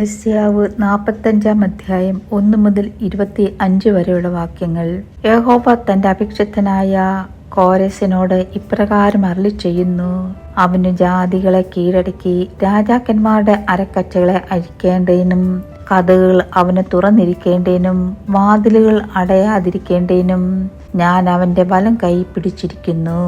എസ്യാവ് നാൽപ്പത്തഞ്ചാം അധ്യായം ഒന്ന് മുതൽ ഇരുപത്തി അഞ്ച് വരെയുള്ള വാക്യങ്ങൾ. യഹോബ തന്റെ അഭിക്ഷത്തനായ കോരസിനോട് ഇപ്രകാരം അരളി ചെയ്യുന്നു അവന് ജാതികളെ കീഴടക്കി രാജാക്കന്മാരുടെ അരക്കച്ചകളെ അഴിക്കേണ്ടതിനും കഥകൾ അവന് തുറന്നിരിക്കേണ്ടതിനും വാതിലുകൾ അടയാതിരിക്കേണ്ടതിനും ഞാൻ അവന്റെ വലം കൈ പിടിച്ചിരിക്കുന്നു.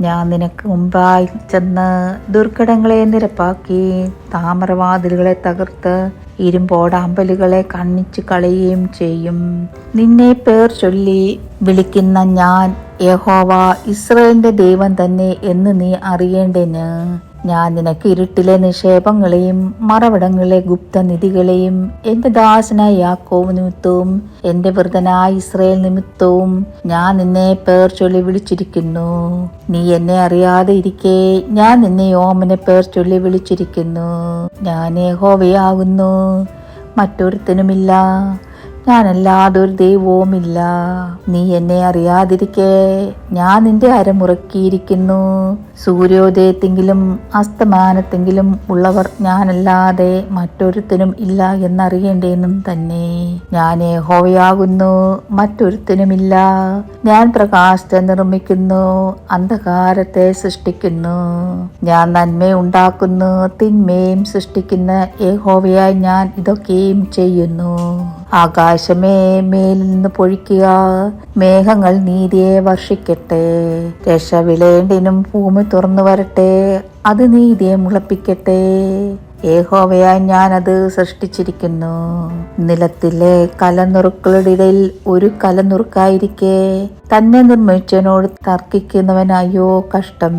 ഞാൻ നിനക്ക് മുമ്പായി ചെന്ന് ദുർഘടങ്ങളെ നിരപ്പാക്കി താമരവാതിലുകളെ തകർത്ത് ഇരുമ്പോടാമ്പലുകളെ കണ്ണിച്ച് കളയുകയും ചെയ്യും. നിന്നെ പേർ ചൊല്ലി വിളിക്കുന്ന ഞാൻ യഹോവ ഇസ്രയേലിന്റെ ദൈവം തന്നെ എന്ന് നീ അറിയേണ്ടതിന്. ഞാൻ നിനക്ക് ഇരുട്ടിലെ നിക്ഷേപങ്ങളെയും മറവിടങ്ങളിലെ ഗുപ്തനിധികളെയും എന്റെ ദാസനായ യാക്കോവ് നിമിത്തവും എന്റെ വൃതനായ ഇസ്രയേൽ നിമിത്തവും ഞാൻ നിന്നെ പേർ ചൊല്ലി വിളിച്ചിരിക്കുന്നു. നീ എന്നെ അറിയാതെ ഇരിക്കെ ഞാൻ നിന്നെ ഓമനെ പേർ ചൊല്ലി വിളിച്ചിരിക്കുന്നു. ഞാൻ ഹോവയാകുന്നു മറ്റൊരുത്തനുമില്ല. ഞാനല്ലാതെ ഒരു ദൈവവുമില്ല. നീ എന്നെ അറിയാതിരിക്കേ. ഞാൻ നിന്റെ അരമുറക്കിയിരിക്കുന്നു സൂര്യോദയത്തെങ്കിലും അസ്തമാനത്തെങ്കിലും ഉള്ളവർ ഞാനല്ലാതെ മറ്റൊരുത്തനും ഇല്ല എന്നറിയേണ്ടേന്നും തന്നെ. ഞാൻ ഏഹോവയാകുന്നു മറ്റൊരുത്തനുമില്ല. ഞാൻ പ്രകാശത്തെ നിർമ്മിക്കുന്നു അന്ധകാരത്തെ സൃഷ്ടിക്കുന്നു. ഞാൻ നന്മ ഉണ്ടാക്കുന്നു തിന്മയും സൃഷ്ടിക്കുന്ന ഏഹോവയായി ഞാൻ ഇതൊക്കെയും ചെയ്യുന്നു. ആകാശമേ മേലിൽ നിന്ന് പൊഴിക്കുക. മേഘങ്ങൾ നീതിയെ വർഷിക്കട്ടെ. രക്ഷ വിളേണ്ടിനും ഭൂമി തുറന്നു വരട്ടെ. അത് നീതിയെ മുളപ്പിക്കട്ടെ. ഏഹോവയായി ഞാനത് സൃഷ്ടിച്ചിരിക്കുന്നു. നിലത്തിലെ കലനുറുക്കളുടെ ഇടയിൽ ഒരു കലനുറുക്കായിരിക്കെ. തന്നെ നിർമ്മിച്ചവനോട് തർക്കിക്കുന്നവനായോ കഷ്ടം.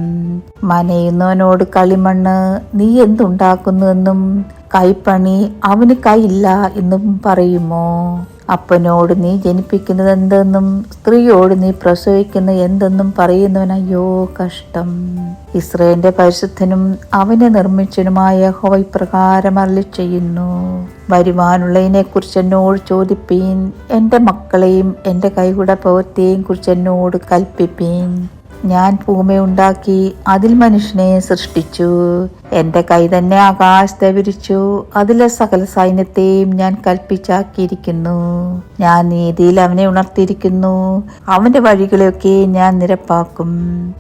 മനയുന്നവനോട് കളിമണ്ണ് നീ എന്തുണ്ടാക്കുന്നുവെന്നും കൈപ്പണി അവന് കൈയില്ല എന്നും പറയുമോ? അപ്പനോട് നീ ജനിപ്പിക്കുന്നത് എന്തെന്നും സ്ത്രീയോട് നീ പ്രസവിക്കുന്ന എന്തെന്നും പറയുന്നവനയ്യോ കഷ്ടം. ഇസ്രയേലിന്റെ പരിശുദ്ധനും അവനെ നിർമ്മിച്ചനുമായ ഹോവ ഇപ്രകാരം അരളി ചെയ്യുന്നു വരുവാനുള്ളതിനെ കുറിച്ച് എന്നോട് ചോദിപ്പീൻ എന്റെ മക്കളെയും എന്റെ കൈകൂടെ പ്രവൃത്തിയെയും കുറിച്ച് എന്നോട് കൽപ്പിപ്പീൻ. ഞാൻ ഭൂമി ഉണ്ടാക്കി അതിൽ മനുഷ്യനെ സൃഷ്ടിച്ചു. എന്റെ കൈ തന്നെ ആകാശത്തെ വിരിച്ചു. അതിലെ സകല സൈന്യത്തെയും ഞാൻ കൽപ്പിച്ചാക്കിയിരിക്കുന്നു. ഞാൻ നീതിയിൽ അവനെ ഉണർത്തിയിരിക്കുന്നു. അവന്റെ വഴികളെയൊക്കെ ഞാൻ നിരപ്പാക്കും.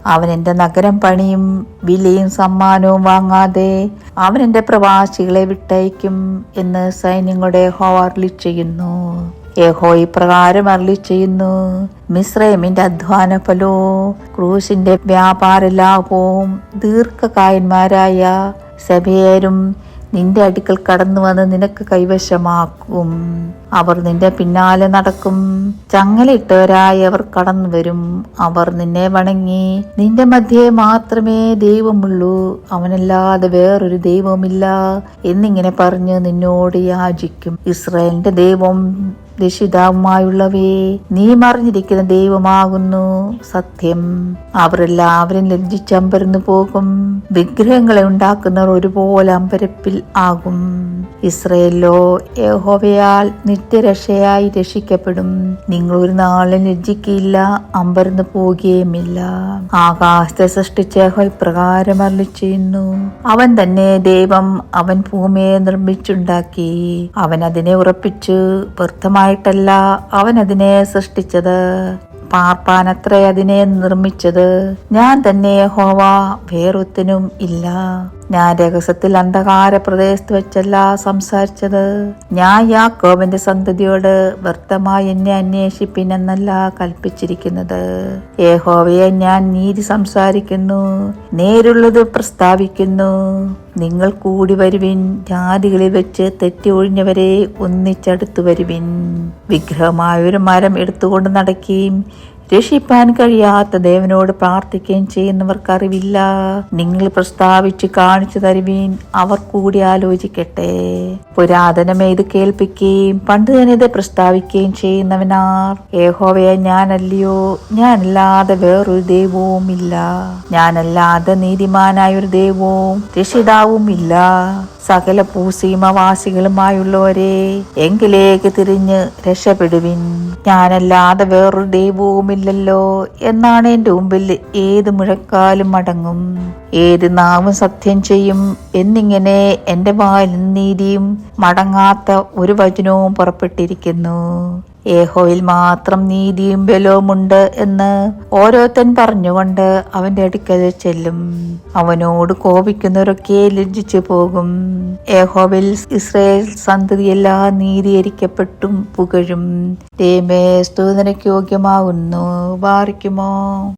അവൻ എന്റെ നഗരം പണിയും വിലയും സമ്മാനവും വാങ്ങാതെ അവൻ എന്റെ പ്രവാസികളെ വിട്ടയക്കും എന്ന് സൈന്യങ്ങളുടെ ഹോവാർലി ചെയ്യുന്നു. യഹോ ഇപ്രകാരം അരളി ചെയ്യുന്നു മിശ്രമിന്റെ അധ്വാന ഫലോ ക്രൂശിന്റെ വ്യാപാര ലാഭവും ദീർഘകായന്മാരായ സഭയരും നിന്റെ അടുക്കൽ കടന്നു വന്ന് നിനക്ക് കൈവശമാക്കും. അവർ നിന്റെ പിന്നാലെ നടക്കും. ചങ്ങലയിട്ടവരായി അവർ കടന്നു വരും അവർ നിന്നെ വണങ്ങി. നിന്റെ മധ്യേ മാത്രമേ ദൈവമുള്ളൂ. അവനല്ലാതെ വേറൊരു ദൈവമില്ല എന്നിങ്ങനെ പറഞ്ഞ് നിന്നോട് യാചിക്കും. ഇസ്രായേലിന്റെ ദൈവം രക്ഷിതാവുമായുള്ളവേ നീ മറിഞ്ഞിരിക്കുന്ന ദൈവമാകുന്നു. സത്യം. അവരെല്ലാവരും ലജ്ജിച്ചമ്പരന്നു പോകും. വിഗ്രഹങ്ങളെ ഉണ്ടാക്കുന്നവർ ഒരുപോലെ അമ്പരപ്പിൽ ആകും. ഇസ്രയേലോ യഹോവയാൽ നിത്യരക്ഷയായി രക്ഷിക്കപ്പെടും. നിങ്ങൾ ഒരു നാളും ലജ്ജിക്കില്ല അമ്പരന്ന് പോകുകയുമില്ല. ആകാശത്തെ സൃഷ്ടിച്ച യഹോ ഇപ്രകാരം അരളി ചെയ്യുന്നു അവൻ തന്നെ ദൈവം അവൻ ഭൂമിയെ നിർമ്മിച്ചുണ്ടാക്കി. അവൻ അതിനെ ഉറപ്പിച്ചു വ്യർത്ഥമായിട്ടല്ല അവൻ അതിനെ സൃഷ്ടിച്ചത്. പാർപ്പാനത്രേ അതിനെ നിർമ്മിച്ചത്. ഞാൻ തന്നെ ഹോവ വേറൊത്തിനും ഇല്ല. ഞാൻ രഹസ്യത്തിൽ അന്ധകാര പ്രദേശത്ത് വെച്ചല്ല സംസാരിച്ചത്. ഞാൻ യാക്കോബിന്റെ സന്തതിയോട് വ്യക്തമായി എന്നെ അന്വേഷിപ്പിനെന്നല്ല കൽപ്പിച്ചിരിക്കുന്നത്. ഏഹോവയെ ഞാൻ നീതി സംസാരിക്കുന്നു നേരുള്ളത് പ്രസ്താവിക്കുന്നു. നിങ്ങൾ കൂടി വരുവിൻ ജാതികളിൽ വെച്ച് തെറ്റി ഒഴിഞ്ഞവരെ ഒന്നിച്ചടുത്തു വരുവിൻ. വിഗ്രഹമായൊരു മരം എടുത്തുകൊണ്ട് നടക്കുകയും രക്ഷിപ്പാൻ കഴിയാത്ത ദേവനോട് പ്രാർത്ഥിക്കുകയും ചെയ്യുന്നവർക്ക് അറിവില്ല. നിങ്ങൾ പ്രസ്താവിച്ച് കാണിച്ചു തരുവീൻ അവർ കൂടി ആലോചിക്കട്ടെ. പുരാതനമേ ഇത് കേൾപ്പിക്കുകയും പണ്ട് തന്നെ ഇത് പ്രസ്താവിക്കുകയും ചെയ്യുന്നവനാർ. ഏഹോവയെ ഞാനല്ലയോ? ഞാനല്ലാതെ വേറൊരു ദൈവവും ഇല്ല. ഞാനല്ലാതെ നീതിമാനായ ഒരു ദൈവവും രക്ഷിതാവും ഇല്ല സകല പൂസീമവാസികളുമായുള്ളവരെ എങ്കിലേക്ക് തിരിഞ്ഞ് രക്ഷപ്പെടുവിൻ. ഞാനല്ലാതെ വേറൊരു ദൈവവുമില്ല. പാപമില്ലല്ലോ എന്നാണ് എന്റെ മുമ്പിൽ ഏത് മുഴക്കാലും അടങ്ങും ഏത് നാവും സത്യം ചെയ്യും എന്നിങ്ങനെ എന്റെ വായിൽ നീതിയും മടങ്ങാത്ത ഒരു വചനവും പുറപ്പെട്ടിരിക്കുന്നു. ഏഹോയിൽ മാത്രം നീതിയും ബലവുമുണ്ട് എന്ന് ഓരോരുത്തൻ പറഞ്ഞുകൊണ്ട് അവന്റെ അടുക്കൽ ചെല്ലും. അവനോട് കോപിക്കുന്നവരൊക്കെ ലജ്ജിച്ചു പോകും. ഏഹോവിൽ ഇസ്രയേൽ സന്തതിയെല്ലാം നീതീകരിക്കപ്പെട്ടും പുകഴും. തേമേ സ്തുതനയ്ക്ക് യോഗ്യമാകുന്നു. വാറിക്കുമോ?